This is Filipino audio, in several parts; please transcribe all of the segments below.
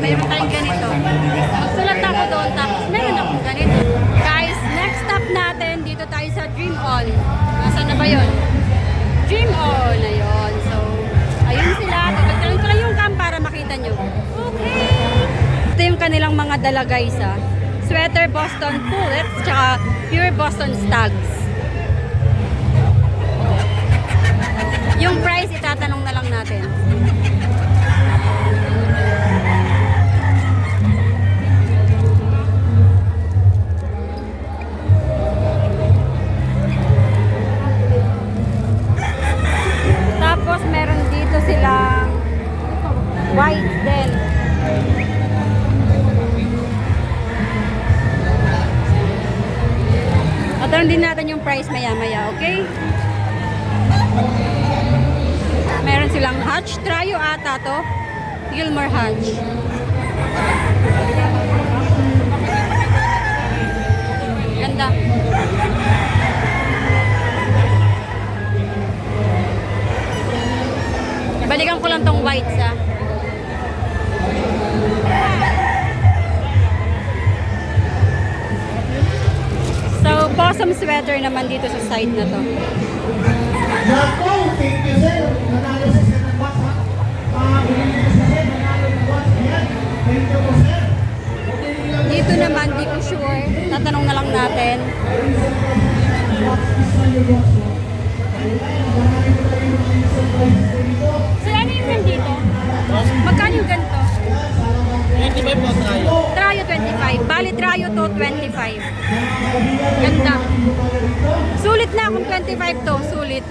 mayroon tayong ganito. Magsulat ako doon, tapos meron akong ganito. Guys, next stop natin, dito tayo sa Dream On. Nasaan na ba yun? Dream On, ayun. So, ayun sila. Pagkakalin ko lang yung cam para makita nyo. Okay! Ito yung kanilang mga dala guys ah. Sweater Boston Pullets, tsaka Pure Boston Stags. Yung price, itatanong na lang natin. White din. Tatanong din natin yung price maya-maya, okay? Meron silang Hutch. Trio ata to. Gilmore Hutch. Naman dito sa side na to. Nako, thank you sir. Sir ng box ha. Ko sa sir, ng box. Ayan, thank you po sir. Dito naman, di ko sure. Tatanong na lang natin. So, ano yung nandito? Magkano yung ganito? 25 po tayo. Trayo 25. Bali, trayo to 25. Ganda. Sulit na kung 25 to. Sulit.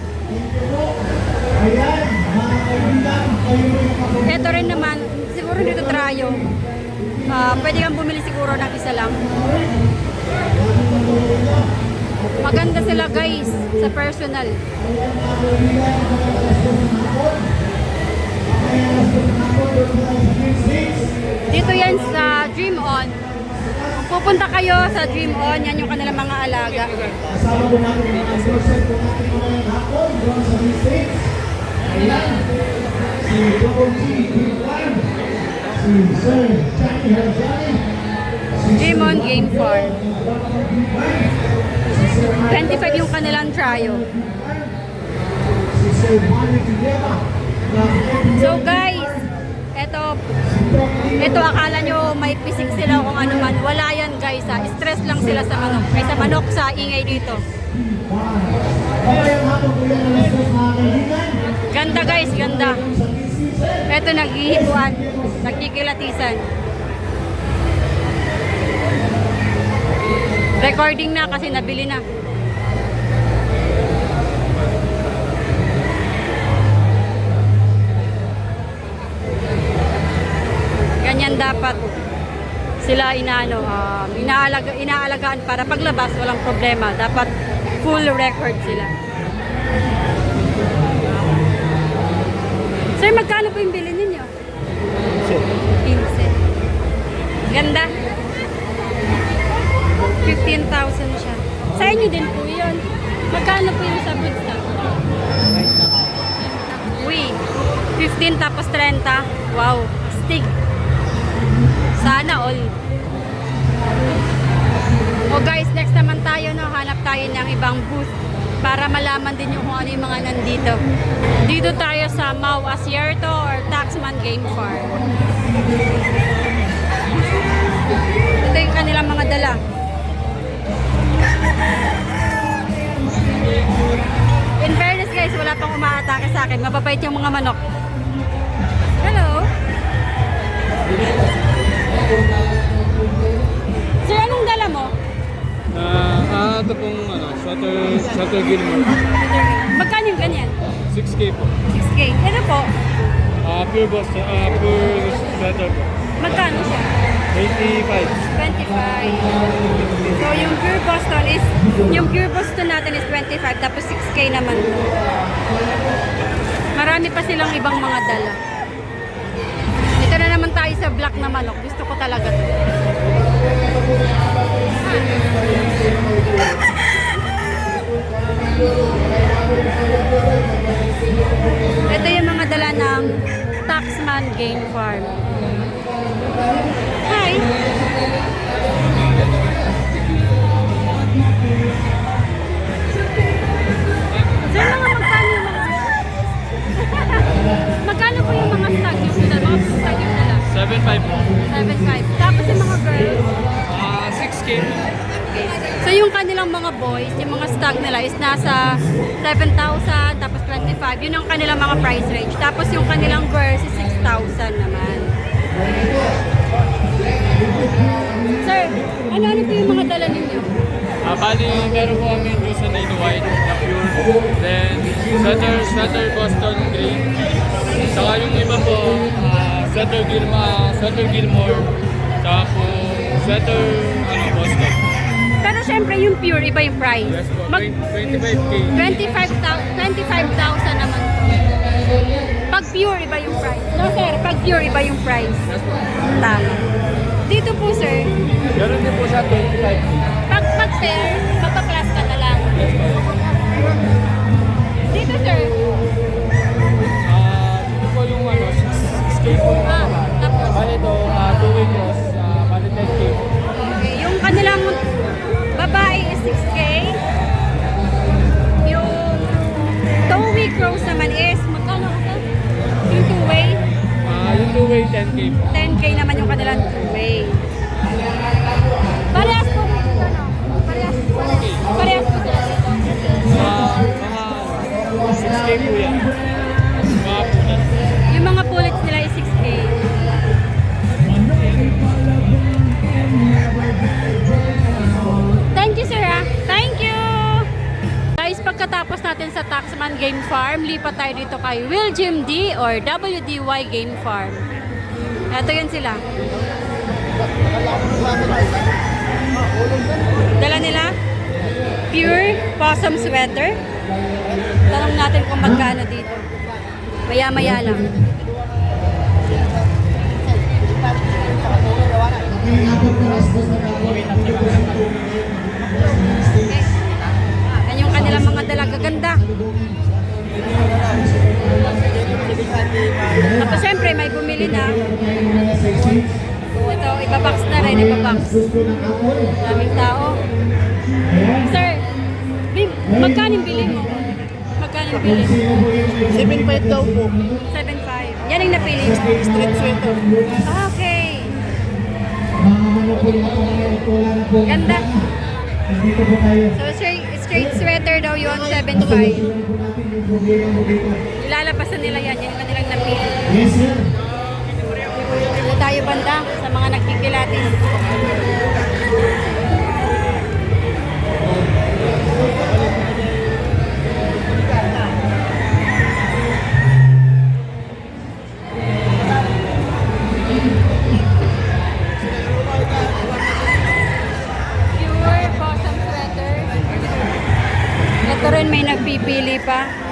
Ito rin naman, siguro dito trayo. Ah, pwede kang bumili siguro ng isa lang. Maganda sila guys sa personal. Dito yan sa Dream On. Pupunta kayo sa Dream On, yan yung kanilang mga alaga. Kasama po natin mga endorser po natin mga hapon. Doon sa D6. Ayan. Si Double G. Si Sir Johnny Harjani. Dream On Game Farm. 25 yung kanilang Guillema. So guys, eto, eto akala nyo may pisik sila kung ano man. Wala yan guys ha. Stress lang sila sa manok. May sa manok sa ingay dito. Ganda guys, ganda. Eto naghihipuan, nagkikilatisan. Recording na kasi nabili na. Dapat sila inaano, um, inaalaga, inaalagaan para paglabas walang problema. Dapat full record sila. Sir, magkano po yung bili ninyo? 15. Ganda. 15,000 siya. Sa inyo din po yun. Magkano po yung sa Woodstock? Uy, 15 tapos 30. Wow, stig. Sana all. O guys, next naman tayo, no, hanap tayo ng ibang booth para malaman din yung kung ano yung mga nandito. Dito tayo sa Mau Asierto or Taxman Game Farm. Ito yung kanilang mga dala. In fairness guys, wala pang umaatake sa akin. Mababait yung mga manok. Hello? Sir, anong dala mo? Ah, ah, ito pong ano, Shutter, Shutter Gilmore. Magkano yung ganyan? 6K po. 6K. Ito po, Ah, pure boss, ah, pure shutter po. magkano siya? 25. 25. So, yung Pure Boston is, yung Pure Boston natin is 25, tapos 6K naman to. Marami pa silang ibang mga dala. Tayo sa black na manok. Gusto ko talaga to. Ito yung mga dala ng Taxman Game Farm. 7.5 po. 7.5. Tapos yung mga girls, Ah, 6K po. So yung kanilang mga boys, yung mga stock nila is nasa 7,000, tapos 25. Yun ang kanilang mga price range. Tapos yung kanilang girls is 6,000 naman. Sir, ano-ano po yung mga dala ninyo? Ah, bali, meron po kami yung sa Nino White na pure. Then, sweater, sweater Boston Green. Saka yung iba po, ah, sweater Gilma, sweater Gilmore. Saka po, sweater ano, Boston. Pero syempre yung pure, iba yung price. Yes po, Mag 25K. 25,000 25,000 naman to. Pag pure, iba yung price. No sir, pag pure, iba yung price. Yes po. Tama. Dito po sir, Meron din po siya 25K. pag pag pair, magpa-plus ka na lang. Dito sir, Ah. Tayo dito kay Will Jim D or WDY Game Farm. Ito yun sila. Dala nila pure possum sweater. Tanong natin kung magkano dito. Maya-maya lang. May abot bumili sizes. Ito, ibabox na rin, ng apoy. Daming tao. Sir, magkano yung bili mo? Magkano yung bili? Yung may 7.5 daw po. 7.5. Yan ang napili mo. Street sweater. Ah, Okay. Yung. Ganda. So, straight, straight sweater daw yun, 7.5. Solusyonan po natin yung problema mo dito. Ilalabasan nila yan, yan ang kanilang napili. Yes, sir. Banda sa mga nagkikilatis? Ito rin may nagpipili pa.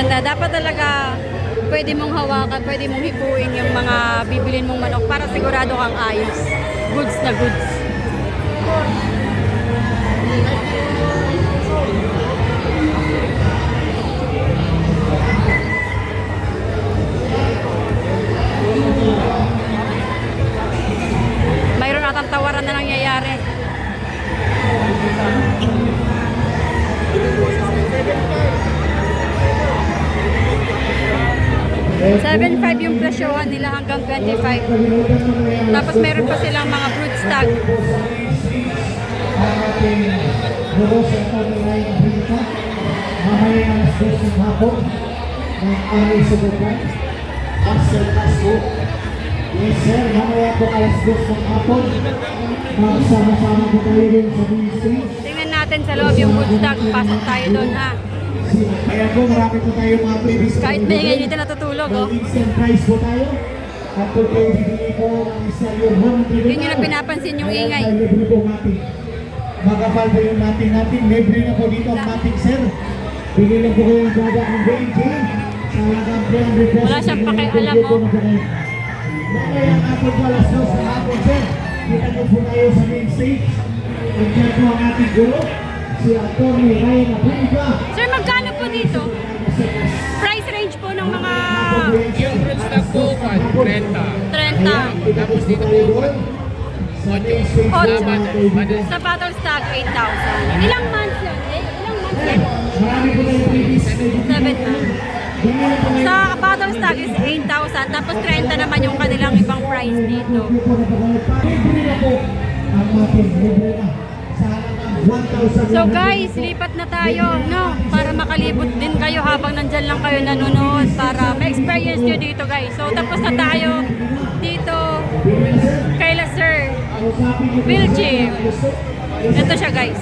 Ganda. Dapat talaga pwede mong hawakan, pwede mong hipuin yung mga bibilin mong manok para sigurado kang ayos. Goods na goods. Mayroon atang tawaran na nangyayari. Seven five yung presyohan nila hanggang 25. Tapos meron pa silang mga brood stock. Mamaya ang ng hapon. Ng aming subukan. Pastor Pasco. Yes, sir. Mamaya po alas dos ng hapon. Magsama-sama po tayo din sa ministry. Tingnan natin sa loob yung brood stock. Pasok tayo doon ha. Kaya po marami po tayo mga previous Kahit may ngayon dito natutulog oh. May prize po tayo. At po kayo bibili po ng isa yung home Yun yung na pinapansin yung ingay. Kaya libre po mating. Magkapal po yung mating natin. Libre na po dito ang mating sir. Bili lang po kayo ng baba ng BNJ. Sa halagang 300 pesos. Wala siyang pakialam, po oh. na po. Mamaya ang po alas dos sa hapon sir. Kita niyo po tayo sa main stage. At yan po ang ating guro. Si Atty. Ryan Apunga. Dito? Price range po ng mga Yung fruit stock po, 30. 30. Tapos dito po, 8. Ocho. Battle. Sa battle stock, 8,000. Ilang months yun? Eh, ilang months yun? Marami po tayong previous 7 months. Sa battle stock is 8,000. Tapos 30 naman yung kanilang ibang price dito. Na na ang ating libre na. Sa halagang 1,000 So guys, lipat na tayo, no? Para makalibot din kayo habang nandyan lang kayo nanonood para ma-experience nyo dito guys. So tapos na tayo dito kay La Sir Will Gym. Ito siya guys.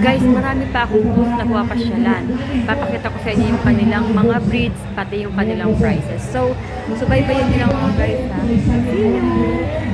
Guys, marami pa akong booth na papasyalan. Papakita ko sa inyo yung kanilang mga breeds, pati yung kanilang prices. So, subaybayan nyo lang mga guys ha.